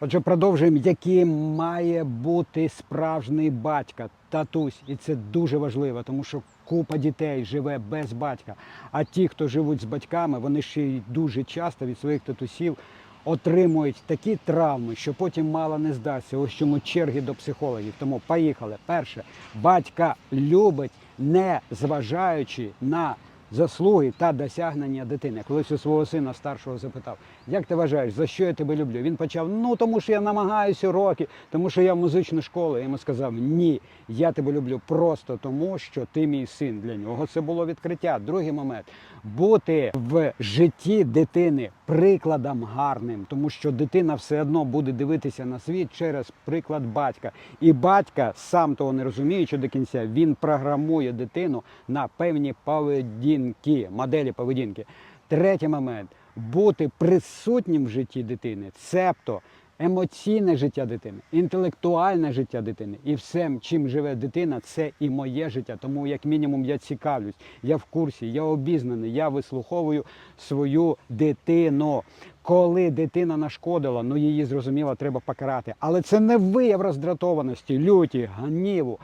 Отже, продовжуємо, яким має бути справжній батька, татусь. І це дуже важливо, тому що купа дітей живе без батька. А ті, хто живуть з батьками, вони ще й дуже часто від своїх татусів отримують такі травми, що потім мало не здасться. Ось чому черги до психологів. Тому поїхали. Перше, батька любить, не зважаючи на заслуги та досягнення дитини. Колись у свого сина старшого запитав, як ти вважаєш, за що я тебе люблю? Він почав, ну тому що я намагаюся уроки, тому що я в музичну школу. Я йому сказав, ні, я тебе люблю просто тому, що ти мій син для нього. Це було відкриття. Другий момент бути в житті дитини прикладом гарним, тому що дитина все одно буде дивитися на світ через приклад батька. І батька, сам того не розуміючи до кінця, він програмує дитину на певні поведінки, моделі поведінки. Третій момент бути присутнім в житті дитини, цебто емоційне життя дитини, інтелектуальне життя дитини і все, чим живе дитина, це і моє життя. Тому, як мінімум, я цікавлюсь, я в курсі, я обізнаний, я вислуховую свою дитину. Коли дитина нашкодила, ну її зрозуміло, треба покарати. Але це не вияв роздратованості, люті, гніву.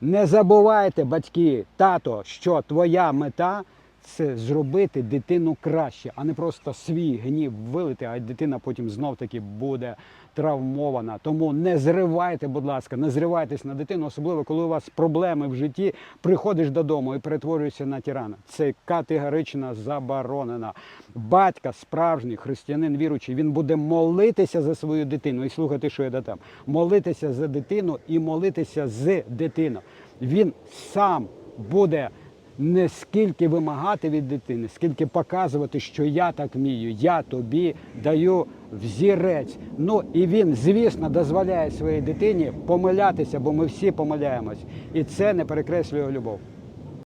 Не забувайте, батьки, тато, що твоя мета це зробити дитину краще, а не просто свій гнів вилити, а дитина потім знов таки буде травмована. Тому не зривайте, будь ласка, не зривайтесь на дитину, особливо коли у вас проблеми в житті, приходиш додому і перетворюєшся на тирана. Це категорично заборонено. Батька, справжній християнин віруючий, він буде молитися за свою дитину і слухати, що я додам. Молитися за дитину і молитися з дитиною. Він сам буде не скільки вимагати від дитини, скільки показувати, що я так вмію, я тобі даю взірець. Ну і він, звісно, дозволяє своїй дитині помилятися, бо ми всі помиляємось. І це не перекреслює любов.